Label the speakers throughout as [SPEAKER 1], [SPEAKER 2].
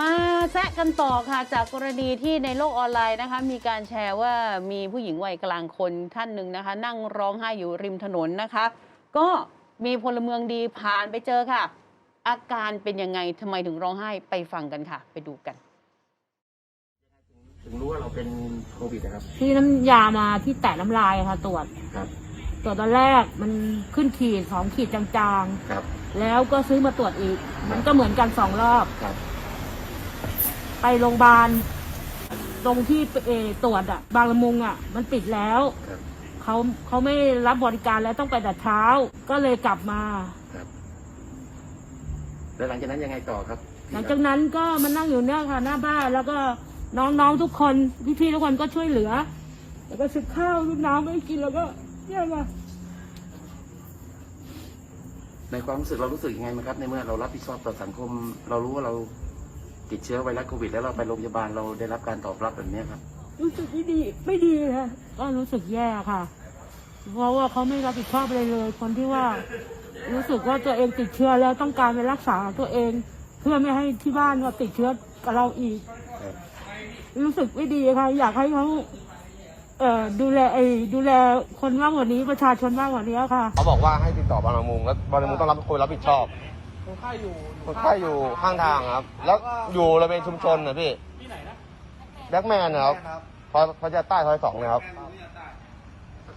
[SPEAKER 1] มาแซะกันต่อค่ะจากกรณีที่ในโลกออนไลน์นะคะ มีการแชร์ว่ามีผู้หญิงวัยกลางคนท่านหนึ่งนะคะ นั่งร้องไห้อยู่ริมถนนนะคะ ก็มีพลเมืองดีผ่านไปเจอค่ะ อาการเป็นยังไงทำไมถึงร้องไห้ไปฟังกันค่ะ ไปดูกัน
[SPEAKER 2] ถึงรู้ว่าเราเป็นโควิดนะครับ
[SPEAKER 3] ที่น้ำยามาที่แตะน้ำลายค่ะตรวจ
[SPEAKER 2] ครับ
[SPEAKER 3] ตรวจตอนแรกมันขึ้นขีดสองขีดจาง
[SPEAKER 2] ครับ
[SPEAKER 3] ๆ แล้วก็ซื้อมาตรวจอีก มันก็เหมือนกันสองรอบ
[SPEAKER 2] ครับ
[SPEAKER 3] ไปโรงพยาบาล ตรงที่เออตรวจอะบางละมุงอะมันปิดแล้ว
[SPEAKER 2] ครับ
[SPEAKER 3] เขาเขาไม่รับบริการแล้วต้องไปแต่เช้า ก็เลยกลับมา
[SPEAKER 2] ครับ แล้วหลังจากนั้นยังไงต่อครับ
[SPEAKER 3] หลังจากนั้นก็มานั่งอยู่เนี่ยค่ะหน้าบ้านแล้วก็น้องๆทุกคนพี่ๆทุกคนก็ช่วยเหลือ แล้วก็ซื้อข้าวซื้อน้ำให้กินแล้วก็เนี่ยค่ะ
[SPEAKER 2] ในความรู้สึกเรารู้สึกยังไงมั้างครับ ในเมื่อเรารับผิดชอบต่อสังคม เรารู้ว่าเรา ติดเชื้อไวรัสโควิด แล้วเราไปโรงพยาบาลเราได้รับการตอบรับแบบเนี้ยครับ
[SPEAKER 3] รู้สึกไม่ดีไม่ดีค่ะก็รู้สึกแย่ค่ะ เพราะว่าเขาไม่รับผิดชอบอะไรเลย คนที่ว่ารู้สึกว่าตัวเองติดเชื้อแล้วต้องการไปรักษาตัวเอง เพื่อไม่ให้ที่บ้านว่าติดเชื้อกับเราอีก
[SPEAKER 2] ครับ
[SPEAKER 3] รู้สึกไม่ดีค่ะ อยากให้เขาเอ่อดูแลไอ้ดูแลคนมากกว่านี้ประชาชนมากกว่านี้ค่ะ
[SPEAKER 4] เขาบอกว่าให้ติดต่อบางละมุงแล้วบางละมุงต้องรับคนรับผิดชอบ คนไข้อยู่คนไข้อยู่ข้างทางครับ แล้วอยู่บริเวณชุมชนนะพี่ที่ไหนนะแบ็กแมนนะครับพอพอจะใต้ซอยสองเลยครับ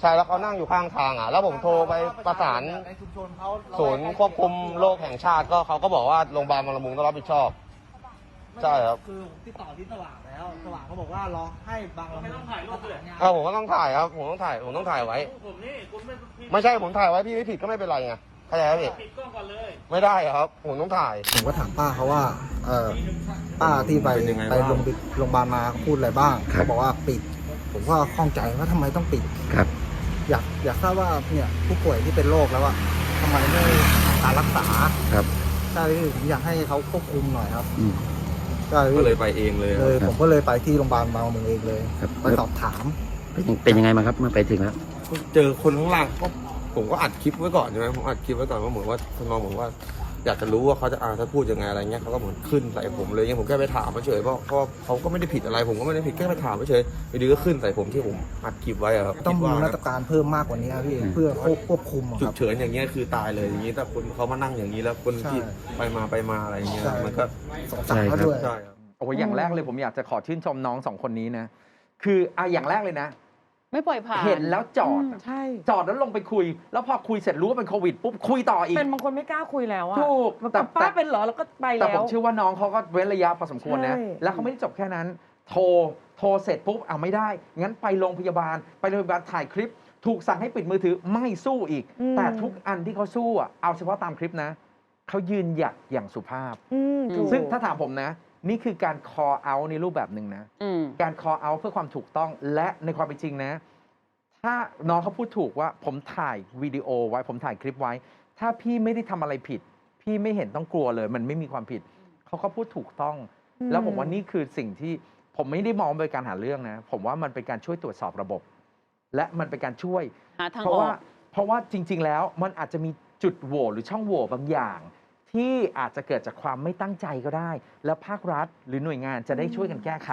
[SPEAKER 4] ใช่แล้วเขานั่งอยู่ข้างทางอะ แล้วผมโทรไปประสาน
[SPEAKER 5] ในชุมชนเขา
[SPEAKER 4] ศูนย์ควบคุมโรคแห่งชาติก็เขาก็บอกว่าโรงพยาบาลบางละมุงต้องรับผิดชอบ ใช่ครับ
[SPEAKER 5] คือผมติดต่อที่สว่างแล้วสว่างเขาบอกว่าลองให้บางละมุงประสานงาน
[SPEAKER 4] เออผมก็ต้องถ่ายครับผมต้องถ่ายผมต้องถ่ายไว้ ไม่ใช่ผมถ่ายไว้พี่ไม่ผิดก็ไม่เป็นไรไง เข้าใจไหมพี่ปิดกล้องก่อนเลย ไม่ได้ครับ ผมต้องถ่าย
[SPEAKER 6] ผมก็ถามป้าเขาว่า เออป้าที่ไป
[SPEAKER 4] เป็นยังไง
[SPEAKER 6] ไป
[SPEAKER 4] บ้าง
[SPEAKER 6] โรงพยโรงพยาบาลมาพูดอะไรบ้าง
[SPEAKER 2] ครับ
[SPEAKER 6] เขาบอกว่าปิด ผมก็ข้องใจว่าทำไมต้องปิด
[SPEAKER 2] ครับ
[SPEAKER 6] อยากอยากทราบว่าเนี่ยผู้ป่วยที่เป็นโรคแล้วอะทำไมไม่หารักษา
[SPEAKER 2] ครับ
[SPEAKER 6] ใช่พี่ผมอยากให้เขาควบคุมหน่อยครับ
[SPEAKER 2] อืม
[SPEAKER 6] ใช่
[SPEAKER 4] ก็
[SPEAKER 6] พี่
[SPEAKER 4] เลยไปเองเลย
[SPEAKER 6] เลย
[SPEAKER 2] ครับ
[SPEAKER 6] ผมก็เลยไปที่โรงพยาบาลบางละมุงเองเลย
[SPEAKER 2] ครับ
[SPEAKER 6] ไปสอบถาม
[SPEAKER 2] เป็นยังเป็นยังไงมางครับเมื่อไปถึงแล้ว
[SPEAKER 4] เจอคนข้างล่างก็ ผมก็อัดคลิปไว้ก่อนใช่ไหมผมอัดคลิปไว้ก่อนว่าเหมือนว่าทำนองเหมือนว่า อยากจะรู้ว่าเขาจะอ่าถ้าพูดยังไงอะไรเงี้ยเขาก็เหมือนขึ้นใส่ผมเลยเงี้ยผมแค่ไปถามเฉยๆเพราะเพราะเขาก็ไม่ได้ผิดอะไร ผมก็ไม่ได้ผิดแค่ไปถามเฉยๆอยู่ดีก็ขึ้นใส่ผมที่ผมอัดคลิปไว้อะครับ
[SPEAKER 6] ต้อง
[SPEAKER 4] คิด
[SPEAKER 6] มี
[SPEAKER 4] ว่า
[SPEAKER 6] มาตรการเพิ่มมากกว่านี้ครับพี่
[SPEAKER 2] อืม
[SPEAKER 6] เพื่อควบควบคุมอะ
[SPEAKER 4] ฉุ
[SPEAKER 6] ค
[SPEAKER 4] ก
[SPEAKER 6] รับ
[SPEAKER 4] เฉินอย่างเงี้ยคือตายเลยอย่างงี้แต่คนเขามานั่งอย่างนี้แล้วคนที่
[SPEAKER 6] ใช่
[SPEAKER 4] ไปมาไปมาอะไรอย่างเงี้ย
[SPEAKER 6] ใช่
[SPEAKER 4] มันก็
[SPEAKER 6] สงสารเขาด้วย
[SPEAKER 4] ใช่ครับ
[SPEAKER 7] โอ้ยอย่างแรกเลยผมอยากจะขอชื่นชมน้องสองคนนี้นะ คืออะอย่างแรกเลยนะ
[SPEAKER 1] ไม่ปล่อยผ่าน
[SPEAKER 7] เห็นแล้วจอด
[SPEAKER 8] ใช่
[SPEAKER 7] จอดแล้วลงไปคุย แล้วพอคุยเสร็จรู้ว่าเป็นโควิดปุ๊บคุยต่ออีก
[SPEAKER 8] เป็นบางคนไม่กล้าคุยแล้วอะ
[SPEAKER 7] ถูก
[SPEAKER 8] แบบ
[SPEAKER 7] แต่
[SPEAKER 8] ป้า
[SPEAKER 7] แต่
[SPEAKER 8] เป็นเหรอแล้วก็ไป
[SPEAKER 7] แต่
[SPEAKER 8] แล้
[SPEAKER 7] ผม
[SPEAKER 8] ว
[SPEAKER 7] เชื่อว่าน้องเขาก็เว้นระยะพอสมควรนะ
[SPEAKER 8] ใช่
[SPEAKER 7] แล้วเขาไม่ได้จบแค่นั้น โทร โทรเสร็จปุ๊บเอาไม่ได้ งั้นไปโรงพยาบาล ไปโรงพยาบาลถ่ายคลิป ถูกสั่งให้ปิดมือถือไม่สู้อีก
[SPEAKER 8] อืม
[SPEAKER 7] แต่ทุกอันที่เขาสู้อะเอาเฉพาะตามคลิปนะ เขายืนหยัดอย่างสุภาพ
[SPEAKER 8] อืมถูก
[SPEAKER 7] ซึ่งถ้าถามผมนะ นี่คือการ call out ในรูปแบบหนึ่งนะ
[SPEAKER 1] อืม
[SPEAKER 7] การ call out เพื่อความถูกต้องและในความเป็นจริงนะ ถ้าน้องเขาพูดถูกว่าผมถ่ายวิดีโอไว้ผมถ่ายคลิปไว้ ถ้าพี่ไม่ได้ทำอะไรผิด พี่ไม่เห็นต้องกลัวเลย มันไม่มีความผิด เขาก็พูดถูกต้อง
[SPEAKER 8] อืม
[SPEAKER 7] แล้วผมว่านี่คือสิ่งที่ผมไม่ได้มองเป็นการหาเรื่องนะ ผมว่ามันเป็นการช่วยตรวจสอบระบบ และมันเป็นการช่วย
[SPEAKER 1] หาทาง
[SPEAKER 7] เพราะ
[SPEAKER 1] ออ
[SPEAKER 7] ว่า ก เพราะว่าจริง ๆ แล้วมันอาจจะมีจุดโหว่หรือช่องโหว่บางอย่าง ที่อาจจะเกิดจากความไม่ตั้งใจก็ได้ แล้วภาครัฐหรือหน่วยงานจะได้ช่วยกันแก้ไข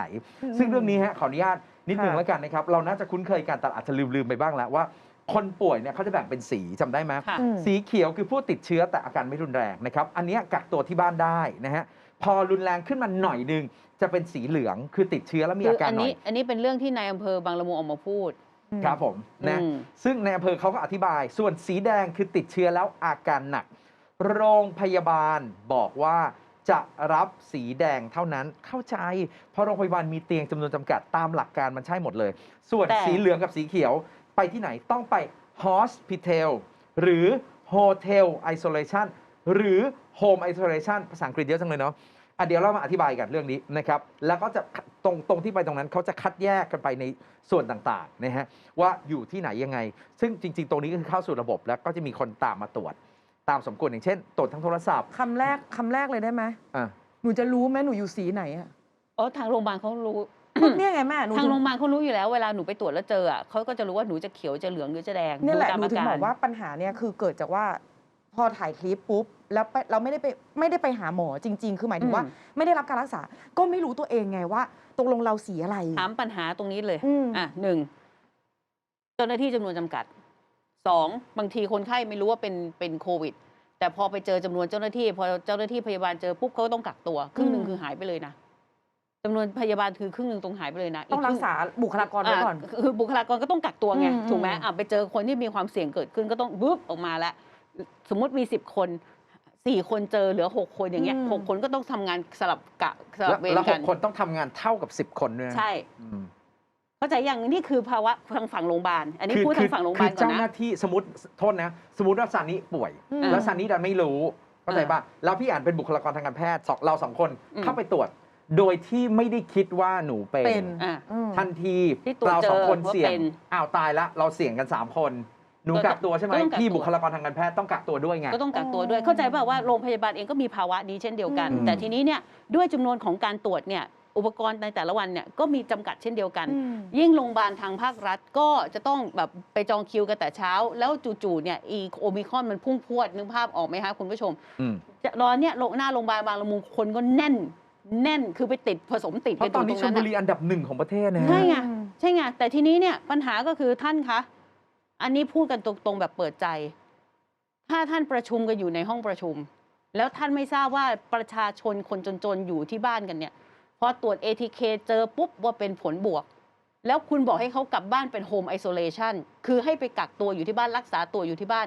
[SPEAKER 7] ซึ่งเรื่องนี้ฮะขออนุญาตนิดหนึ่ง
[SPEAKER 8] ค่ะ
[SPEAKER 7] แล้วกันนะครับ เราน่าจะคุ้นเคยกันแต่อาจจะลืมๆไปบ้างแล้วว่าคนป่วยเนี่ยเขาจะแบ่งเป็นสีจำได้ไหม
[SPEAKER 1] ค่ะ
[SPEAKER 8] อืม
[SPEAKER 7] สีเขียวคือผู้ติดเชื้อแต่อาการไม่รุนแรงนะครับ อันเนี้ยกักตัวที่บ้านได้นะฮะพอรุนแรงขึ้นมาหน่อยหนึงจะเป็นสีเหลืองคือติดเชื้อแล้วมี
[SPEAKER 1] คือ
[SPEAKER 7] อาการ
[SPEAKER 1] อัน
[SPEAKER 7] หน่อ
[SPEAKER 1] นี้
[SPEAKER 7] ย
[SPEAKER 1] อันนี้เป็นเรื่องที่นายอำเภอบางละมุงออกมาพูด
[SPEAKER 7] ครับผมนะ
[SPEAKER 1] อืม
[SPEAKER 7] ซึ่งในอำเภอเขาก็อธิบาย ส่วนสีแดงคือติดเชื้อแล้วอาการหนัก โรงพยาบาลบอกว่าจะรับสีแดงเท่านั้นเข้าใจ เพราะโรงพยาบาลมีเตียงจำนวนจำกัดตามหลักการมันใช่หมดเลย ส่วน
[SPEAKER 1] แต่
[SPEAKER 7] สีเหลืองกับสีเขียวไปที่ไหนต้องไป hospital หรือ hotel isolation หรือ home isolation ภาษาอังกฤษเยอะจังเลยเนาะอะเดี๋ยวเรามาอธิบายกันเรื่องนี้นะครับ แล้วก็จะตรงตรงที่ไปตรงนั้นเขาจะคัดแยกกันไปในส่วนต่างๆนะฮะว่าอยู่ที่ไหนยังไง ซึ่งจริง ๆ ตรงนี้ก็คือเข้าสู่ระบบแล้วก็จะมีคนตามมาตรวจ ตามสมควรอย่างเช่นตรวจทั้งโทรศัพท์
[SPEAKER 8] คำแรกคำแรกเลยได้ไหม
[SPEAKER 7] อะ
[SPEAKER 8] หนูจะรู้ไหมหนูอยู่สีไหนอะ
[SPEAKER 1] อ๋อทางโรงพยาบาลเขารู้
[SPEAKER 8] เนี่ยไงแม่หนู
[SPEAKER 1] ทาง
[SPEAKER 8] ถึ
[SPEAKER 1] โรงพยาบาลเขารู้อยู่แล้ว เวลาหนูไปตรวจแล้วเจออะเขาก็จะรู้ว่าหนูจะเขียวจะเหลืองหรือจะแดง
[SPEAKER 8] เนี่ยแหละ
[SPEAKER 1] ดูตาม
[SPEAKER 8] หนูถึง
[SPEAKER 1] อา
[SPEAKER 8] บ
[SPEAKER 1] กา
[SPEAKER 8] อ
[SPEAKER 1] ร
[SPEAKER 8] กว่าปัญหาเนี่ยคือเกิดจากว่าพพอถ่ายคลิปปุ๊บแล้วไปเราไม่ได้ไปไม่ได้ไปหาหมอจริง ๆ คือหมายถึงว่า
[SPEAKER 1] อืม
[SPEAKER 8] ไม่ได้รับการรักษา ก็ไม่รู้ตัวเองไงว่าตกลงเราสีอะไร
[SPEAKER 1] ถามปัญหาตรงนี้เลย
[SPEAKER 8] อืม
[SPEAKER 1] อะหนึ่งเจ้าหน้าที่จำนวนจำกัด สองบางทีคนไข้ไม่รู้ว่าเป็นเป็นโควิด แต่พอไปเจอจำนวนเจ้าหน้าที่ พอเจ้าหน้าที่พยาบาลเจอปุ๊บเขาก็ต้องกักตัวครึ่งหนึ่งคือหายไปเลยนะจำนวนพยาบาลคือครึ่งหนึ่งตรงหายไปเลยนะ
[SPEAKER 8] ต้องรักษาบุคลากรไว้ก่อนา
[SPEAKER 1] คือบุคลากรก็ต้องกักตัวไง
[SPEAKER 8] อืม
[SPEAKER 1] ถูกไหม
[SPEAKER 8] อืม
[SPEAKER 1] อะไปเจอคนที่มีความเสี่ยงเกิดขึ้นก็ต้องบึ๊บออกมาแล้ว สมมุติมีสิบคนสี่คนเจอเหลือหกคนอย่างเงี้ยหกคนก็ต้องทำงานสลับกะสลั
[SPEAKER 7] แล้
[SPEAKER 1] บ
[SPEAKER 7] ว
[SPEAKER 1] เวร
[SPEAKER 7] แล้วห
[SPEAKER 1] กัน
[SPEAKER 7] กคนต้องทำงานเท่ากับ10คนด้วยนะ
[SPEAKER 1] ใช่
[SPEAKER 7] อืม
[SPEAKER 1] เข้าใจอย่างนี่คือภาวะทางฝั่งโรงพยาบาล อันนี้พูดทางฝั่งโรงพยาบาล
[SPEAKER 7] คือ
[SPEAKER 1] ก่อน
[SPEAKER 7] เจ้าห
[SPEAKER 1] นะ
[SPEAKER 7] น้าที่สมมติโทษนะ สมมติว่าซานิป่วย
[SPEAKER 8] อืม
[SPEAKER 7] แล้วซานิดันไม่รู้เข้าใจ
[SPEAKER 1] อ่า
[SPEAKER 7] ป่ะแล้วพี่อ่านเป็นบุคลากรทางการแพทย์สองเราสองคน
[SPEAKER 1] อืม
[SPEAKER 7] เข้าไปตรวจ โดยที่ไม่ได้คิดว่าหนูเป็น
[SPEAKER 8] เป็น
[SPEAKER 1] อะ
[SPEAKER 8] อืม
[SPEAKER 7] ทันที
[SPEAKER 1] ที่ตรวจ
[SPEAKER 7] เราสองคน
[SPEAKER 1] เจอว่า
[SPEAKER 7] เสี่ย
[SPEAKER 1] เป็
[SPEAKER 7] ง
[SPEAKER 1] น
[SPEAKER 7] อ้าวตายละ เราเสี่ยงกันสามคนหนู
[SPEAKER 1] ก็ต้อง
[SPEAKER 7] กักตัวใช่ไหม
[SPEAKER 1] ก็ต้องกัก
[SPEAKER 7] พี่
[SPEAKER 1] ตัว
[SPEAKER 7] บุคลากรทางการแพทย์ต้องกักตัวด้วยไง
[SPEAKER 1] ก็ต้องกักตัวด้วย เข้าใจป่ะว่าโรงพยาบาลเองก็มีภาวะนี้เช่นเดียวกัน
[SPEAKER 7] อืม
[SPEAKER 1] แต่ทีนี้เนี่ยด้วยจำนวนของการตรวจเนี่ย อุปกรณ์ในแต่ละวันเนี่ยก็มีจำกัดเช่นเดียวกัน
[SPEAKER 8] อืม
[SPEAKER 1] ยิ่งโรงพยาบาลทางภาครัฐก็จะต้องแบบไปจองคิวกันแต่เช้า แล้วจู่ๆเนี่ยอีโอมิครอนมันพุ่งพรวดนึกภาพออกไหมคะคุณผู้ชม
[SPEAKER 7] อืม
[SPEAKER 1] จะรอเนี่ยโรงหน้าโรงพยาบาลบางละมุงคนก็แน่นแน่นคือไปติดผสมติด
[SPEAKER 7] เพ
[SPEAKER 1] กัน
[SPEAKER 7] ราะตอนนี้
[SPEAKER 1] ต
[SPEAKER 7] ช
[SPEAKER 1] ร
[SPEAKER 7] ล
[SPEAKER 1] ง
[SPEAKER 7] บุ
[SPEAKER 1] นั้น
[SPEAKER 7] รี
[SPEAKER 1] น่ะ
[SPEAKER 7] อันดับหนึ่งของประเทศนะ
[SPEAKER 1] ใช่ไง
[SPEAKER 8] อืม
[SPEAKER 1] ใช่ไงแต่ทีนี้เนี่ยปัญหาก็คือท่านคะอันนี้พูดกันตรงๆแบบเปิดใจ ถ้าท่านประชุมกันอยู่ในห้องประชุม แล้วท่านไม่ทราบว่าประชาชนคนจนๆอยู่ที่บ้านกันเนี่ย พอตรวจ ATK เจอปุ๊บว่าเป็นผลบวก แล้วคุณบอกให้เขากลับบ้านเป็นโฮมไอโซเลชันคือให้ไปกักตัวอยู่ที่บ้านรักษาตัวอยู่ที่บ้าน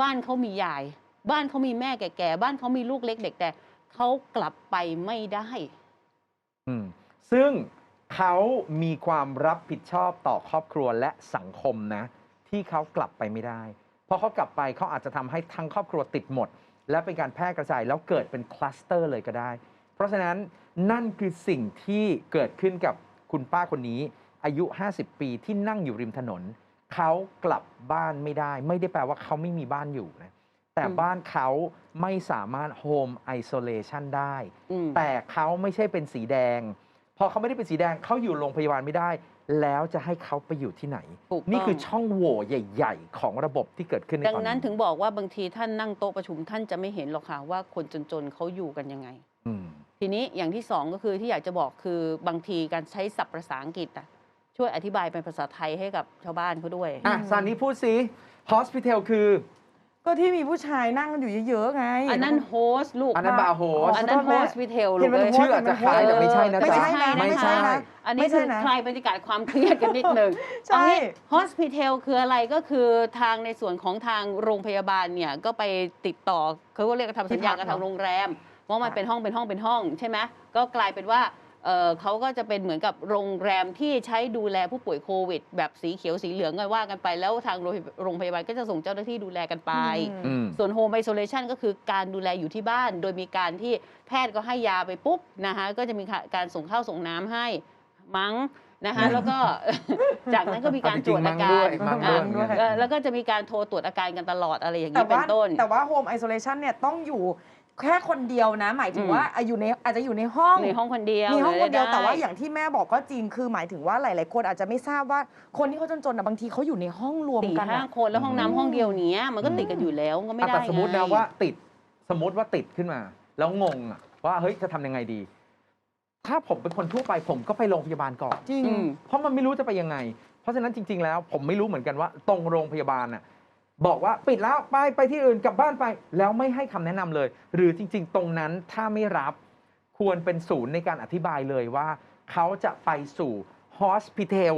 [SPEAKER 1] บ้านเขามียาย บ้านเขามีแม่แก่ๆบ้านเขามีลูกเล็กเด็กแต่เขากลับไปไม่ได้
[SPEAKER 7] อืมซึ่งเขามีความรับผิดชอบต่อครอบครัวและสังคมนะ ที่เขากลับไปไม่ได้เพราะเขากลับไปเขาอาจจะทำให้ทั้งครอบครัวติดหมด และเป็นการแพร่กระจายแล้วเกิดเป็นคลัสเตอร์เลยก็ได้ เพราะฉะนั้นนั่นคือสิ่งที่เกิดขึ้นกับคุณป้าคนนี้ อายุ 50 ปีที่นั่งอยู่ริมถนน เขากลับบ้านไม่ได้ ไม่ได้แปลว่าเขาไม่มีบ้านอยู่นะแต่
[SPEAKER 1] อืม
[SPEAKER 7] บ้านเขาไม่สามารถโฮมไอโซเลชันได้
[SPEAKER 1] อืม
[SPEAKER 7] แต่เขาไม่ใช่เป็นสีแดง พอเขาไม่ได้เป็นสีแดงเขาอยู่โรงพยาบาลไม่ได้ แล้วจะให้เขาไปอยู่ที่ไหน
[SPEAKER 1] ถูกต้อง
[SPEAKER 7] นี่คือช่องโหว่ใหญ่ ๆ ของระบบที่เกิดขึ้นใน
[SPEAKER 1] ดัง
[SPEAKER 7] ตอน
[SPEAKER 1] นั้น
[SPEAKER 7] นี้
[SPEAKER 1] ถึงบอกว่าบางทีท่านนั่งโต๊ะประชุมท่านจะไม่เห็นหรอกค่ะว่าคนจนๆเขาอยู่กันยังไง
[SPEAKER 7] อืม
[SPEAKER 1] ทีนี้อย่างที่สองก็คือที่อยากจะบอกคือบางทีการใช้ศัพท์ภาษาอังกฤษอะช่วยอธิบายเป็นภาษาไทยให้กับชาวบ้านเขาด้วย
[SPEAKER 7] อะซานิพูดสิ hospital คือ
[SPEAKER 8] ก็ที่มีผู้ชายนั่งกันอยู่เยอะๆไง
[SPEAKER 1] อันนั้นโฮสลูก
[SPEAKER 7] อันนั้นบาร์โฮส
[SPEAKER 1] อันนั้น
[SPEAKER 8] ขอโท
[SPEAKER 1] โฮ
[SPEAKER 8] ษแม่
[SPEAKER 1] สพิเทลลู
[SPEAKER 8] เห็
[SPEAKER 1] ก
[SPEAKER 8] นมัน
[SPEAKER 1] เลย
[SPEAKER 8] โฮส
[SPEAKER 7] ชื่ออาจจะคล้ายแต่ไม่ใช่นะ
[SPEAKER 8] ไม่
[SPEAKER 7] จ๊ะ
[SPEAKER 8] ใช่นะ
[SPEAKER 7] ไม่
[SPEAKER 8] ไม่
[SPEAKER 7] ใช่
[SPEAKER 8] ใช่นะ
[SPEAKER 1] อันนี้
[SPEAKER 8] ไม่
[SPEAKER 1] คื
[SPEAKER 8] ใช่
[SPEAKER 1] อ
[SPEAKER 8] นะ
[SPEAKER 1] คลายบรรยากาศความเครียดกันนิดหนึ่ง
[SPEAKER 8] ใช่
[SPEAKER 1] ฮอสพิทลคืออะไรก็คือทางในส่วนของทางโรงพยาบาลเนี่ย ก็ไปติดต่อเขาก็เรียกว่าทำสัญญากับทางโรงแรม ว่ามันเป็นห้องเป็นห้องเป็นห้องใช่ไหมก็กลายเป็นว่าเอ่อเขาก็จะเป็นเหมือนกับโรงแรมที่ใช้ดูแลผู้ป่วยโควิด แบบสีเขียวสีเหลืองก็ว่ากันไป แล้วทางโรงพยาบาลก็จะส่งเจ้าหน้าที่ดูแลกันไป
[SPEAKER 7] อืม
[SPEAKER 1] ส่วนโฮมไอโซเลชันก็คือการดูแลอยู่ที่บ้าน โดยมีการที่แพทย์ก็ให้ยาไปปุ๊บนะคะก็จะมีการส่งข้าวส่งน้ำให้มั้งนะคะแล้วก็จากนั้นก็มีการตรวจอาการ
[SPEAKER 7] จริงๆมั้งด้วยมั้งด้วย
[SPEAKER 1] อ่าเออแล้วก็จะมีการโทรตรวจอาการกันตลอดอะไรอย่าง
[SPEAKER 8] แต่
[SPEAKER 1] นี้เป็
[SPEAKER 8] ว่าน
[SPEAKER 1] ต้น
[SPEAKER 8] แต่ว่าโฮมไอโซเลชันเนี่ยต้องอยู่ แค่คนเดียวนะ หมายถึง
[SPEAKER 1] อืม
[SPEAKER 8] ว่าอะอยู่ในอาจจะอยู่ในห้อง
[SPEAKER 1] ในห้องคนเดียว
[SPEAKER 8] มีห้องคนเดียว
[SPEAKER 1] หรืะไร
[SPEAKER 8] แต่ว่าอย่างที่แม่บอกก็จริงคือหมายถึงว่าหลาย ๆ คนอาจจะไม่ทราบว่าคนที่เขาจนๆนะบางทีเขาอยู่ในห้องรวม
[SPEAKER 1] สี่
[SPEAKER 8] กัน
[SPEAKER 1] ห้า
[SPEAKER 8] อะ
[SPEAKER 1] คนแล้วห้องน้ำห้องเดียวเนี้ยมันก็ติดกันอยู่แล้วก็ไม่
[SPEAKER 7] อะ
[SPEAKER 1] ได้
[SPEAKER 7] แต่สมมตินะ
[SPEAKER 1] ไง
[SPEAKER 7] ว่าติดสมมติว่าติดขึ้นมา แล้วงงอะว่าเฮ้ยจะทำยังไงดี ถ้าผมเป็นคนทั่วไปผมก็ไปโรงพยาบาลก่อน
[SPEAKER 8] จริง
[SPEAKER 1] อืม
[SPEAKER 7] เพราะมันไม่รู้จะไปยังไง เพราะฉะนั้นจริง ๆ แล้วผมไม่รู้เหมือนกันว่าตรงโรงพยาบาลน่ะ บอกว่าปิดแล้วไปไปที่อื่นกลับบ้านไป แล้วไม่ให้คำแนะนำเลย หรือจริง ๆ ตรงนั้นถ้าไม่รับควรเป็นศูนย์ในการอธิบายเลยว่า เขาจะไปสู่ hospital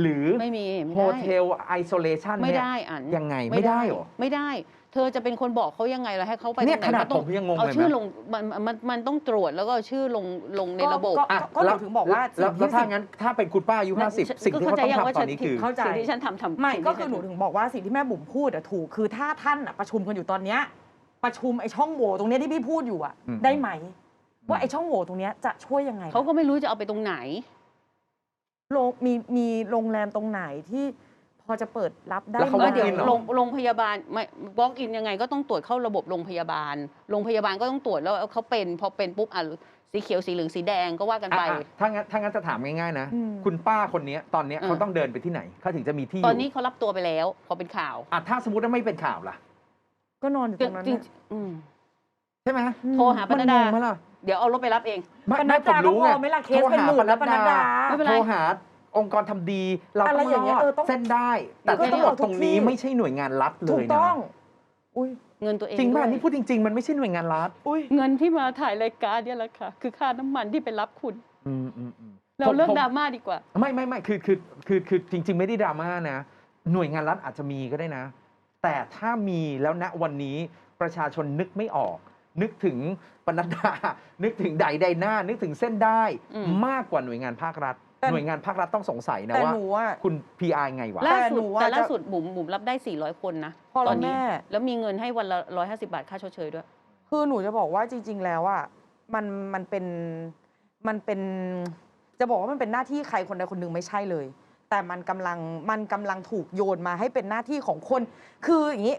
[SPEAKER 7] หรือ
[SPEAKER 1] ไม่มีไม่
[SPEAKER 7] โฮ
[SPEAKER 1] ได้
[SPEAKER 7] เทลไอโซเลชัน
[SPEAKER 1] ไม่
[SPEAKER 7] เนี่ย
[SPEAKER 1] ได้อัน
[SPEAKER 7] ยังไงไม่ได้เหรอ
[SPEAKER 1] ไม่ได้ เธอจะเป็นคนบอกเขายังไงแล้วให้เขาไป
[SPEAKER 7] เนี่ย
[SPEAKER 1] ตรงไห
[SPEAKER 7] ขนาด
[SPEAKER 1] ก็ต้อ
[SPEAKER 7] ผมยังงง
[SPEAKER 1] เอา
[SPEAKER 7] เลย
[SPEAKER 1] ชื่อ
[SPEAKER 7] นะ
[SPEAKER 1] ลงมันมันมันต้องตรวจแล้วก็เอาชื่อลงลงในระบบ
[SPEAKER 8] ก็
[SPEAKER 7] อะ
[SPEAKER 8] ก็หนูถึงบอกว่า
[SPEAKER 7] แล้ว
[SPEAKER 8] สิ่งที่
[SPEAKER 7] แล้วถ้างั้นถ้าเป็นคุณป้าอายุ
[SPEAKER 1] นั่น
[SPEAKER 7] 50 สิ่งที่เขาต้องทำตอนนี้คือ
[SPEAKER 8] เข้าใจ
[SPEAKER 1] สิ่งที่ฉันทำทำ
[SPEAKER 8] ไม่
[SPEAKER 1] สิ่งที่
[SPEAKER 8] ก็คือ
[SPEAKER 1] ฉั
[SPEAKER 8] หนูถึงบอกว่าสิ่งที่แม่บุ๋มพูดอะถูกคือถ้าท่านอะประชุมกันอยู่ตอนเนี้ยประชุมไอ้ช่องโหว่ตรงเนี้ยที่พี่พูดอยู่อะ
[SPEAKER 7] อืม
[SPEAKER 8] ได้ไหม ว่าไอ้ช่องโหว่ตรงเนี้ยจะช่วยยังไง
[SPEAKER 1] เขาก็ไม่รู้จะเอาไปตรงไหน
[SPEAKER 8] โรงมีมีโรงแรมตรงไหนที่พอจะเปิดรับได้
[SPEAKER 7] แล้วเขา
[SPEAKER 8] ไหม
[SPEAKER 1] ก็เดี๋ยว
[SPEAKER 7] walk in เหรอ
[SPEAKER 1] โรงโรงพยาบาลไม่บล็อกอินยังไงก็ต้องตรวจเข้าระบบโรงพยาบาล โรงพยาบาลก็ต้องตรวจแล้วเขาเป็นพอเป็นปุ๊บอะสีเขียวสีเหลืองสีแดงก็ว่ากันไป
[SPEAKER 7] อะอะถ้างั้นถ้างั้นจะถามง่ายๆนะ
[SPEAKER 8] อืม
[SPEAKER 7] คุณป้าคนนี้ตอนเนี้ย
[SPEAKER 1] อืม
[SPEAKER 7] เขาต้องเดินไปที่ไหนเขาถึงจะมีที่อ
[SPEAKER 1] ตอน
[SPEAKER 7] ยู่
[SPEAKER 1] นี้เขารับตัวไปแล้ว พอเป็นข่าว
[SPEAKER 7] อะถ้าสมมติว่าไม่เป็นข่าวล่ะ
[SPEAKER 8] ก็นอนอยู่ตรงนั้น
[SPEAKER 1] จริง
[SPEAKER 8] น่ะ
[SPEAKER 1] ๆอืม
[SPEAKER 7] ใช่ไหม
[SPEAKER 1] โทรหาปนัดดา
[SPEAKER 7] มันงงไหมล่ะ
[SPEAKER 1] เดี๋ยวเอารถไปรับเอง
[SPEAKER 7] ไม่
[SPEAKER 8] ปนั
[SPEAKER 7] ไม่
[SPEAKER 8] ด
[SPEAKER 7] ผม
[SPEAKER 8] ดาก็
[SPEAKER 7] รู้
[SPEAKER 8] พ
[SPEAKER 7] ไง
[SPEAKER 8] อไหม่ละเคสเป็นหมื่นแล้วปนัดดา
[SPEAKER 1] ไม่เป็นไร
[SPEAKER 7] โทรหาองค์กรทำดี เรา
[SPEAKER 8] อะไร
[SPEAKER 7] ต้อง
[SPEAKER 8] อย่างเงี้ย
[SPEAKER 7] รอด
[SPEAKER 8] เออต้อง
[SPEAKER 7] เส้นได้ แต่
[SPEAKER 8] ก็ต้
[SPEAKER 7] ทั้
[SPEAKER 8] อง
[SPEAKER 7] งหมด
[SPEAKER 8] เอาทุก
[SPEAKER 7] ตรงนี้
[SPEAKER 8] ที่
[SPEAKER 7] ไม่ใช่หน่วยงานรัฐเล
[SPEAKER 8] ถูก
[SPEAKER 7] ย
[SPEAKER 8] ต้
[SPEAKER 7] นะ
[SPEAKER 8] อง อุ้ย
[SPEAKER 1] เงินตัวเอง
[SPEAKER 7] จริงป่ะ
[SPEAKER 1] ด้วย
[SPEAKER 7] นี่พูดจริง ๆ มันไม่ใช่หน่วยงานรัฐ
[SPEAKER 8] อุ้ย
[SPEAKER 1] เงินที่มาถ่ายรายการเนี่ยแหละค่ะ คือค่าน้ำมันที่ไปรับคุณ
[SPEAKER 7] อืมอืมอืม
[SPEAKER 1] เราเลิก
[SPEAKER 7] ผม
[SPEAKER 1] ดราม่าดีกว่า
[SPEAKER 7] ไม่ไม่ไม่คือคือคือคือจริง ๆ ไม่ได้ดราม่านะ หน่วยงานรัฐอาจจะมีก็ได้นะ แต่ถ้ามีแล้วณวันนี้ประชาชนนึกไม่ออก นึกถึงปนัดดา นึกถึงไดไดหน้า นึกถึงเส้นได้
[SPEAKER 1] อืม
[SPEAKER 7] มากกว่าหน่วยงานภาครัฐ
[SPEAKER 8] แต่
[SPEAKER 7] หน่วยงานภาครัฐต้องสงสัยนะ
[SPEAKER 8] แต่
[SPEAKER 7] ว่า
[SPEAKER 8] หนูว่า
[SPEAKER 7] คุณ PR ไงวะ
[SPEAKER 1] ล่า
[SPEAKER 8] แต่
[SPEAKER 1] สุ
[SPEAKER 8] ห
[SPEAKER 1] ด
[SPEAKER 8] นูว่า
[SPEAKER 1] แต่ล่า
[SPEAKER 8] จะ
[SPEAKER 1] สุดบุ๋มบุ๋มรับได้ 400 คนนะ
[SPEAKER 8] พ่อ
[SPEAKER 1] ต
[SPEAKER 8] และ
[SPEAKER 1] อนนี้
[SPEAKER 8] แม่
[SPEAKER 1] แล้วมีเงินให้วันละ 150 บาทค่าชดเชยด้วย
[SPEAKER 8] คือหนูจะบอกว่าจริง ๆ แล้วอะมันมันเป็นมันเป็นจะบอกว่ามันเป็นหน้าที่ใครคนใดคนหนึ่งไม่ใช่เลย แต่มันกำลังมันกำลังถูกโยนมาให้เป็นหน้าที่ของคน คืออย่างนี้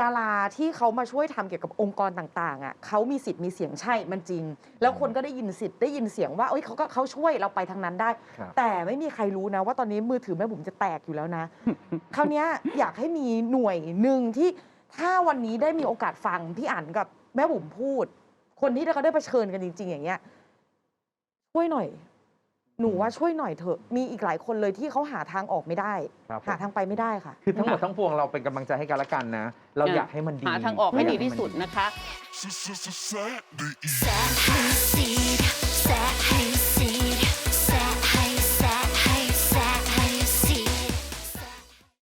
[SPEAKER 8] ดาราที่เขามาช่วยทำเกี่ยวกับองค์กรต่างๆอะเขามีสิทธิ์มีเสียงใช่มันจริง แล้วคนก็ได้ยินสิทธิ์ได้ยินเสียงว่าเอ้ยเขาก็เขาช่วยเราไปทางนั้นได้
[SPEAKER 7] ครับ
[SPEAKER 8] แต่ไม่มีใครรู้นะว่าตอนนี้มือถือแม่บุ๋มจะแตกอยู่แล้วนะ คราวเนี้ยอยากให้มีหน่วยหนึ่งที่ถ้าวันนี้ได้มีโอกาสฟังพี่อ่านกับแม่บุ๋มพูด คนที่เขาได้เผชิญกันจริง ๆ อย่างเงี้ยช่วยหน่อย หนูว่าช่วยหน่อยเถอะ มีอีกหลายคนเลยที่เขาหาทางออกไม่ได้
[SPEAKER 7] ครับผม
[SPEAKER 8] หาทางไปไม่ได้ค่ะ
[SPEAKER 7] คือทั้งหมดทั้งปวงเราเป็นกำลังใจให้กันละกันนะ เราอยากให้มันดี
[SPEAKER 1] หาทางออกให้ดีที่สุด
[SPEAKER 7] เรอยาก
[SPEAKER 1] นะคะ
[SPEAKER 9] Sad, sad, sad, sad,